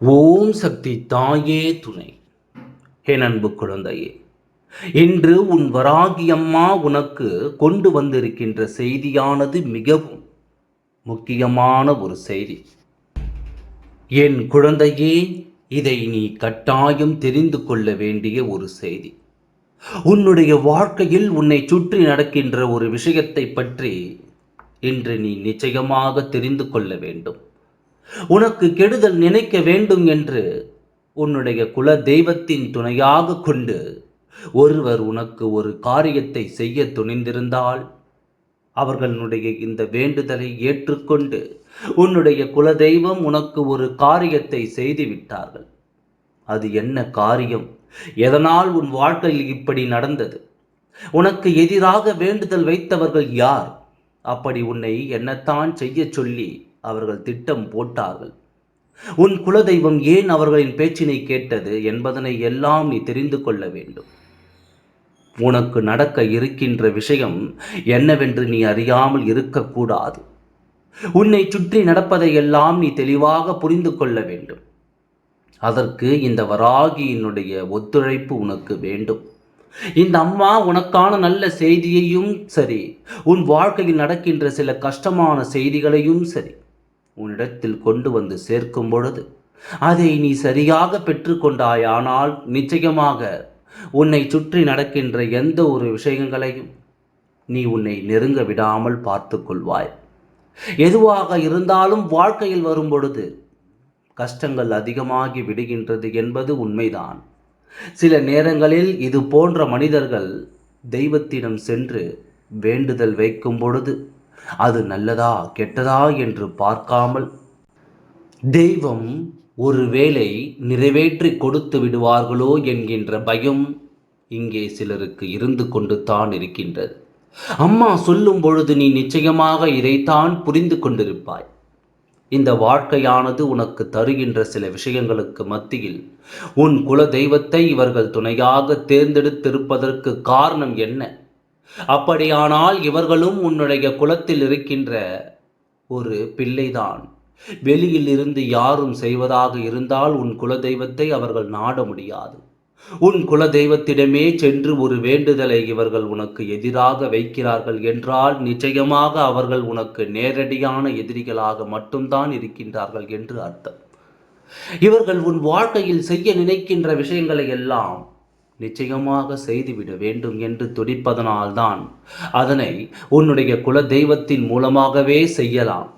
ஓம் சக்தி தாயே துணை. ஹே நண்பு குழந்தையே இன்று உன் வராகி அம்மா உனக்கு கொண்டு வந்திருக்கின்ற செய்தியானது மிகவும் முக்கியமான ஒரு செய்தி. என் குழந்தையே இதை நீ கட்டாயம் தெரிந்து கொள்ள வேண்டிய ஒரு செய்தி. உன்னுடைய வாழ்க்கையில் உன்னை சுற்றி நடக்கின்ற ஒரு விஷயத்தை பற்றி இன்று நீ நிச்சயமாக தெரிந்து கொள்ள வேண்டும். உனக்கு கெடுதல் நினைக்க வேண்டும் என்று உன்னுடைய குல தெய்வத்தின் துணையாக கொண்டு ஒருவர் உனக்கு ஒரு காரியத்தை செய்ய துணிந்திருந்தால் அவர்களுடைய இந்த வேண்டுதலை ஏற்றுக்கொண்டு உன்னுடைய குலதெய்வம் உனக்கு ஒரு காரியத்தை செய்து விட்டார்கள். அது என்ன காரியம்? எதனால் உன் வாழ்க்கையில் இப்படி நடந்தது? உனக்கு எதிராக வேண்டுதல் வைத்தவர்கள் யார்? அப்படி உன்னை என்னத்தான் செய்யச் சொல்லி அவர்கள் திட்டம் போட்டார்கள். உன் குலதெய்வம் ஏன் அவர்களின் பேச்சினை கேட்டது என்பதனை எல்லாம் நீ தெரிந்து கொள்ள வேண்டும். உனக்கு நடக்க இருக்கின்ற விஷயம் என்னவென்று நீ அறியாமல் இருக்கக்கூடாது. உன்னை சுற்றி நடப்பதையெல்லாம் நீ தெளிவாக புரிந்து கொள்ள வேண்டும். அதற்கு இந்த வராகியினுடைய ஒத்துழைப்பு உனக்கு வேண்டும். இந்த அம்மா உனக்கான நல்ல செய்தியையும் சரி உன் வாழ்க்கையில் நடக்கின்ற சில கஷ்டமான செய்திகளையும் சரி உன்னிடத்தில் கொண்டு வந்து சேர்க்கும் பொழுது அதை நீ சரியாக பெற்றுக்கொண்டாயானால் நிச்சயமாக உன்னை சுற்றி நடக்கின்ற எந்த ஒரு விஷயங்களையும் நீ உன்னை நெருங்க விடாமல் பார்த்து கொள்வாய். எதுவாக இருந்தாலும் வாழ்க்கையில் வரும் பொழுது கஷ்டங்கள் அதிகமாகி விடுகின்றது என்பது உண்மைதான். சில நேரங்களில் இது போன்ற மனிதர்கள் தெய்வத்திடம் சென்று வேண்டுதல் வைக்கும் பொழுது அது நல்லதா கெட்டதா என்று பார்க்காமல் தெய்வம் ஒருவேளை நிறைவேற்றி கொடுத்து விடுவார்களோ என்கின்ற பயம் இங்கே சிலருக்கு இருந்து கொண்டு தான் இருக்கின்றது. அம்மா சொல்லும் பொழுது நீ நிச்சயமாக இதைத்தான் புரிந்து கொண்டிருப்பாய். இந்த வாழ்க்கையானது உனக்கு தருகின்ற சில விஷயங்களுக்கு மத்தியில் உன் குல தெய்வத்தை இவர்கள் துணையாக தேர்ந்தெடுத்திருப்பதற்கு காரணம் என்ன? அப்படியானால் இவர்களும் உன்னுடைய குலத்தில் இருக்கின்ற ஒரு பிள்ளைதான். வெளியில் இருந்து யாரும் செய்வதாக இருந்தால் உன் குலதெய்வத்தை அவர்கள் நாட முடியாது. உன் குலதெய்வத்திடமே சென்று ஒரு வேண்டுதலை இவர்கள் உனக்கு எதிராக வைக்கிறார்கள் என்றால் நிச்சயமாக அவர்கள் உனக்கு நேரடியான எதிரிகளாக மட்டும்தான் இருக்கின்றார்கள் என்று அர்த்தம். இவர்கள் உன் வாழ்க்கையில் செய்ய நினைக்கின்ற விஷயங்களை எல்லாம் நிச்சயமாக செய்துவிட வேண்டும் என்று துடிப்பதனால்தான் அதனை உன்னுடைய குல தெய்வத்தின் மூலமாகவே செய்யலாம்.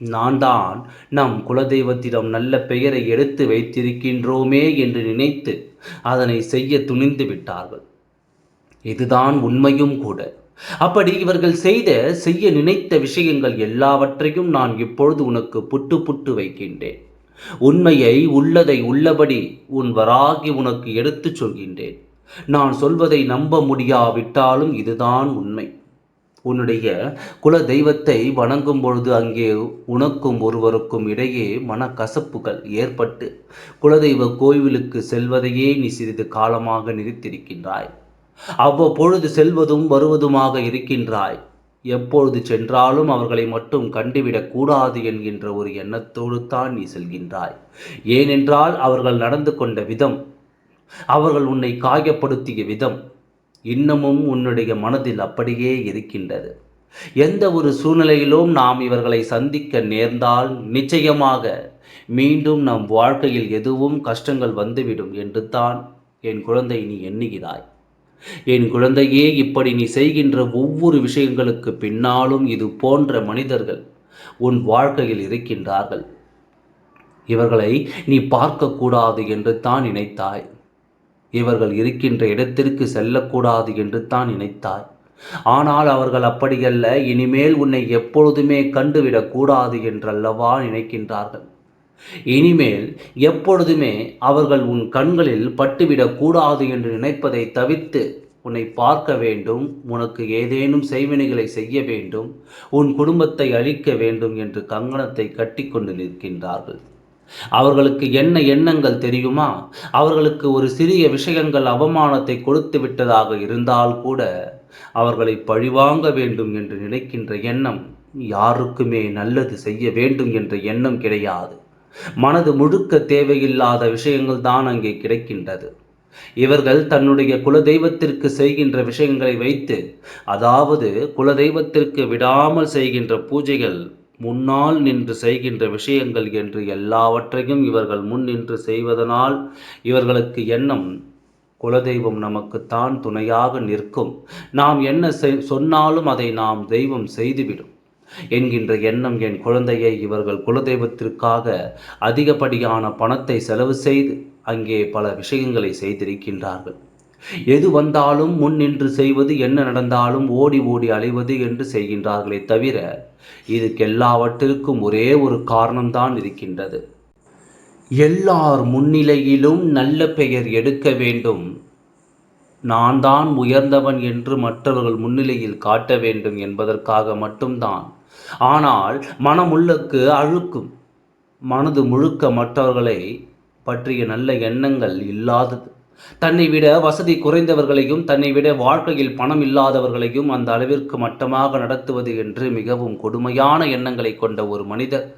நான் தான் நம் குலதெய்வத்திடம் நல்ல பெயரை எடுத்து வைத்திருக்கின்றோமே என்று நினைத்து அதனை செய்ய துணிந்து விட்டார்கள். இதுதான் உண்மையும் கூட. அப்படி இவர்கள் செய்த செய்ய நினைத்த விஷயங்கள் எல்லாவற்றையும் நான் இப்பொழுது உனக்கு புட்டு புட்டு வைக்கின்றேன். உண்மையை உள்ளதை உள்ளபடி உன் வராகி உனக்கு எடுத்துச் சொல்கின்றேன். நான் சொல்வதை நம்ப முடியாவிட்டாலும் இதுதான் உண்மை. உன்னுடைய குல தெய்வத்தை வணங்கும் பொழுது அங்கே உனக்கும் ஒருவருக்கும் இடையே மனக்கசப்புகள் ஏற்பட்டு குலதெய்வ கோவிலுக்கு செல்வதையே நீ சிறிது காலமாக நிறுத்தியிருக்கின்றாய். அவ்வப்பொழுது செல்வதும் வருவதுமாக இருக்கின்றாய். எப்பொழுது சென்றாலும் அவர்களை மட்டும் கண்டுவிடக்கூடாது என்கின்ற ஒரு எண்ணத்தோடு தான் நீ செல்கின்றாய். ஏனென்றால் அவர்கள் நடந்து கொண்ட விதம் அவர்கள் உன்னை காயப்படுத்திய விதம் இன்னமும் உன்னுடைய மனதில் அப்படியே இருக்கின்றது. எந்த ஒரு சூழ்நிலையிலும் நாம் இவர்களை சந்திக்க நேர்ந்தால் நிச்சயமாக மீண்டும் நம் வாழ்க்கையில் எதுவும் கஷ்டங்கள் வந்துவிடும் என்று தான் என் குழந்தை நீ எண்ணுகிறாய். என் குழந்தையே இப்படி நீ செய்கின்ற ஒவ்வொரு விஷயங்களுக்கு பின்னாலும் இது போன்ற மனிதர்கள் உன் வாழ்க்கையில் இருக்கின்றார்கள். இவர்களை நீ பார்க்கக்கூடாது என்று தான் நினைத்தாய். இவர்கள் இருக்கின்ற இடத்திற்கு செல்லக்கூடாது என்று தான் நினைத்தாய். ஆனால் அவர்கள் அப்படியல்ல இனிமேல் உன்னை எப்பொழுதுமே கண்டுவிடக்கூடாது என்றல்லவா நினைக்கின்றார்கள். இனிமேல் எப்பொழுதுமே அவர்கள் உன் கண்களில் பட்டுவிடக்கூடாது என்று நினைப்பதை தவிர்த்து உன்னை பார்க்க வேண்டும் உனக்கு ஏதேனும் செய்வினைகளை செய்ய வேண்டும் உன் குடும்பத்தை அழிக்க வேண்டும் என்று கங்கணத்தை கட்டிக்கொண்டு நிற்கின்றார்கள். அவர்களுக்கு என்ன எண்ணங்கள் தெரியுமா? அவர்களுக்கு ஒரு சிறிய விஷயங்கள் அவமானத்தை கொடுத்து விட்டதாக இருந்தால் கூட அவர்களை பழிவாங்க வேண்டும் என்று நினைக்கின்ற எண்ணம் யாருக்குமே நல்லது செய்ய வேண்டும் என்ற எண்ணம் கிடையாது. மனது முழுக்க தேவையில்லாத விஷயங்கள் தான் அங்கே கிடைக்கின்றது. இவர்கள் தன்னுடைய குலதெய்வத்திற்கு செய்கின்ற விஷயங்களை வைத்து அதாவது குலதெய்வத்திற்கு விடாமல் செய்கின்ற பூஜைகள் முன்னால் நின்று செய்கின்ற விஷயங்கள் என்று எல்லாவற்றையும் இவர்கள் முன் நின்று செய்வதனால் இவர்களுக்கு எண்ணம் குலதெய்வம் நமக்குத்தான் துணையாக நிற்கும். நாம் என்ன சொன்னாலும் அதை நாம் தெய்வம் செய்துவிடும். என்கின்ற எண்ணம் என் குழந்தையை இவர்கள் குலதெய்வத்திற்காக அதிகப்படியான பணத்தை செலவு செய்து அங்கே பல விஷயங்களை செய்திருக்கின்றார்கள். எது வந்தாலும் முன் நின்று செய்வது என்ன நடந்தாலும் ஓடி ஓடி அலைவது என்று செய்கின்றார்களே தவிர இதுக்கெல்லாவற்றிற்கும் ஒரே ஒரு காரணம்தான் இருக்கின்றது. எல்லார் முன்னிலையிலும் நல்ல பெயர் எடுக்க வேண்டும். நான் தான் உயர்ந்தவன் என்று மற்றவர்கள் முன்னிலையில் காட்ட வேண்டும் என்பதற்காக மட்டும்தான் ஆனால் மனமுள்ளக்கு அழுக்கும். மனது முழுக்க மற்றவர்களை பற்றிய நல்ல எண்ணங்கள் இல்லாதது. தன்னை விட வசதி குறைந்தவர்களையும் தன்னை விட வாழ்க்கையில் பணம் இல்லாதவர்களையும் அந்த அளவிற்கு மட்டமாக நடத்துவது என்று மிகவும் கொடுமையான எண்ணங்களை கொண்ட ஒரு மனிதர்.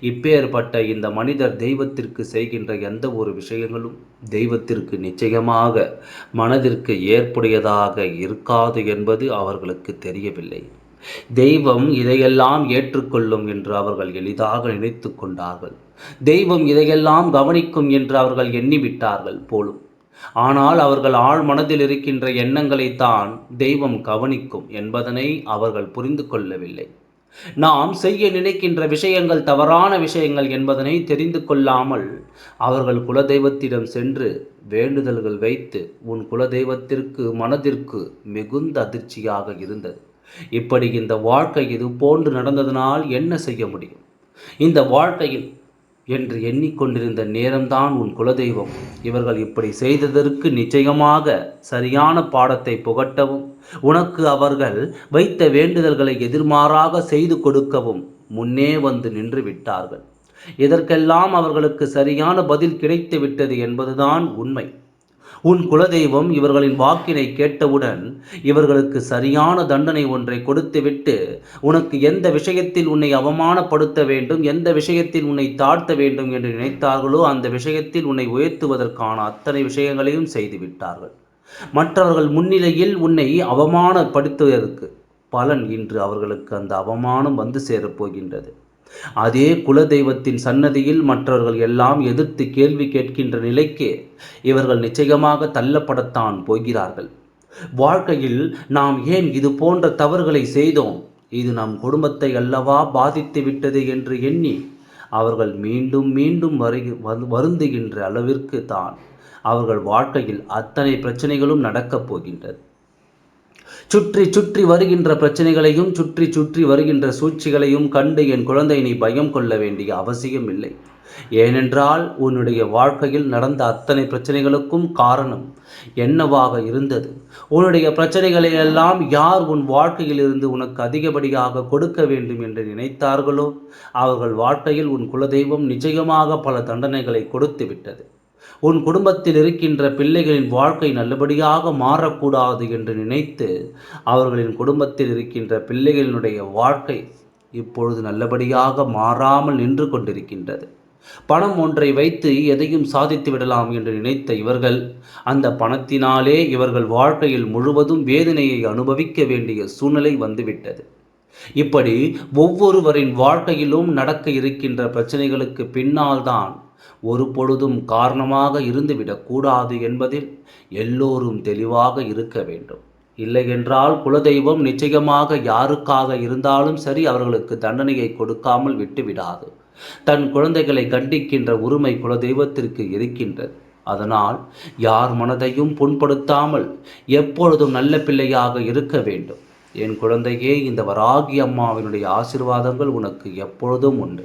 இப்பேற்பட்ட இந்த மனிதர் தெய்வத்திற்கு செய்கின்ற எந்த ஒரு விஷயங்களும் தெய்வத்திற்கு நிச்சயமாக மனதிற்கு ஏற்புடையதாக இருக்காது என்பது அவர்களுக்கு தெரியவில்லை. தெய்வம் இதையெல்லாம் ஏற்றுக்கொள்ளும் என்று அவர்கள் எளிதாக நினைத்து கொண்டார்கள். தெய்வம் இதையெல்லாம் கவனிக்கும் என்று அவர்கள் எண்ணிவிட்டார்கள் போலும். ஆனால் அவர்கள் ஆழ் மனதில் இருக்கின்ற எண்ணங்களைத்தான் தெய்வம் கவனிக்கும் என்பதனை அவர்கள் புரிந்து கொள்ளவில்லை. நாம் செய்ய நினைக்கின்ற விஷயங்கள் தவறான விஷயங்கள் என்பதனை தெரிந்து கொள்ளாமல் அவர்கள் குலதெய்வத்திடம் சென்று வேண்டுதல்கள் வைத்து உன் குலதெய்வத்திற்கு மனதிற்கு மிகுந்த அதிர்ச்சியாக இருந்தது. இப்படி இந்த வாழ்க்கை இது போன்று நடந்ததனால் என்ன செய்ய முடியும்? இந்த வாழ்க்கையில் என்று எண்ணிக்கொண்டிருந்த நேரம்தான் உன் குலதெய்வம். இவர்கள் இப்படி செய்ததற்கு நிச்சயமாக சரியான பாடத்தை புகட்டவும் உனக்கு அவர்கள் வைத்த வேண்டுதல்களை எதிர்மாறாக செய்து கொடுக்கவும் முன்னே வந்து நின்று விட்டார்கள். இதற்கெல்லாம் அவர்களுக்கு சரியான பதில் கிடைத்து விட்டது என்பதுதான் உண்மை. உன் குலதெய்வம் இவர்களின் வாக்கினை கேட்டவுடன் இவர்களுக்கு சரியான தண்டனை ஒன்றை கொடுத்துவிட்டு உனக்கு எந்த விஷயத்தில் உன்னை அவமானப்படுத்த வேண்டும் எந்த விஷயத்தில் உன்னை தாழ்த்த வேண்டும் என்று நினைத்தார்களோ அந்த விஷயத்தில் உன்னை உயர்த்துவதற்கான அத்தனை விஷயங்களையும் செய்துவிட்டார்கள். மற்றவர்கள் முன்னிலையில் உன்னை அவமானப்படுத்துவதற்கு பலன் இன்று அவர்களுக்கு அந்த அவமானம் வந்து சேரப்போகின்றது. அதே குலதெய்வத்தின் சன்னதியில் மற்றவர்கள் எல்லாம் எதிர்த்து கேள்வி கேட்கின்ற நிலைக்கு இவர்கள் நிச்சயமாக தள்ளப்படத்தான் போகிறார்கள். வாழ்க்கையில் நாம் ஏன் இது போன்ற தவறுகளை செய்தோம்? இது நம் குடும்பத்தை அல்லவா பாதித்து விட்டது என்று எண்ணி அவர்கள் மீண்டும் மீண்டும் வரு வருந்துகின்ற அளவிற்கு தான் அவர்கள் வாழ்க்கையில் அத்தனை பிரச்சனைகளும் நடக்கப் போகின்றது. சுற்றி சுற்றி வருகின்ற பிரச்சனைகளையும் சுற்றி சுற்றி வருகின்ற சூழ்ச்சிகளையும் கண்டு என் குழந்தை நீ பயம் கொள்ள வேண்டிய அவசியம் இல்லை ஏனென்றால் உன்னுடைய வாழ்க்கையில் நடந்த அத்தனை பிரச்சனைகளுக்கும் காரணம் என்னவாக இருந்தது? உன்னுடைய பிரச்சனைகளை எல்லாம் யார் உன் வாழ்க்கையில் இருந்து உனக்கு அதிகப்படியாக கொடுக்க வேண்டும் என்று நினைத்தார்களோ? அவர்கள் வாழ்க்கையில் உன் குலதெய்வம் நிச்சயமாக பல தண்டனைகளை கொடுத்து விட்டது. உன் குடும்பத்தில் இருக்கின்ற பிள்ளைகளின் வாழ்க்கை நல்லபடியாக மாறக்கூடாது என்று நினைத்து அவர்களின் குடும்பத்தில் இருக்கின்ற பிள்ளைகளினுடைய வாழ்க்கை இப்பொழுது நல்லபடியாக மாறாமல் நின்று கொண்டிருக்கின்றது. பணம் ஒன்றை வைத்து எதையும் சாதித்து விடலாம் என்று நினைத்த இவர்கள் அந்த பணத்தினாலே இவர்கள் வாழ்க்கையில் முழுவதும் வேதனையை அனுபவிக்க வேண்டிய சூழ்நிலை வந்துவிட்டது. இப்படி ஒவ்வொருவரின் வாழ்க்கையிலும் நடக்க இருக்கின்ற பிரச்சனைகளுக்கு பின்னால்தான் ஒரு பொழுதும் காரணமாக இருந்துவிடக்கூடாது என்பதில் எல்லோரும் தெளிவாக இருக்க வேண்டும். இல்லையென்றால் குலதெய்வம் நிச்சயமாக யாருக்காக இருந்தாலும் சரி அவர்களுக்கு தண்டனையை கொடுக்காமல் விட்டுவிடாது. தன் குழந்தைகளை கண்டிக்கின்ற உரிமை குலதெய்வத்திற்கு இருக்கின்றது. அதனால் யார் மனதையும் புண்படுத்தாமல் எப்பொழுதும் நல்ல பிள்ளையாக இருக்க வேண்டும். என் குழந்தையே இந்த வராகி அம்மாவினுடைய ஆசிர்வாதங்கள் உனக்கு எப்பொழுதும் உண்டு.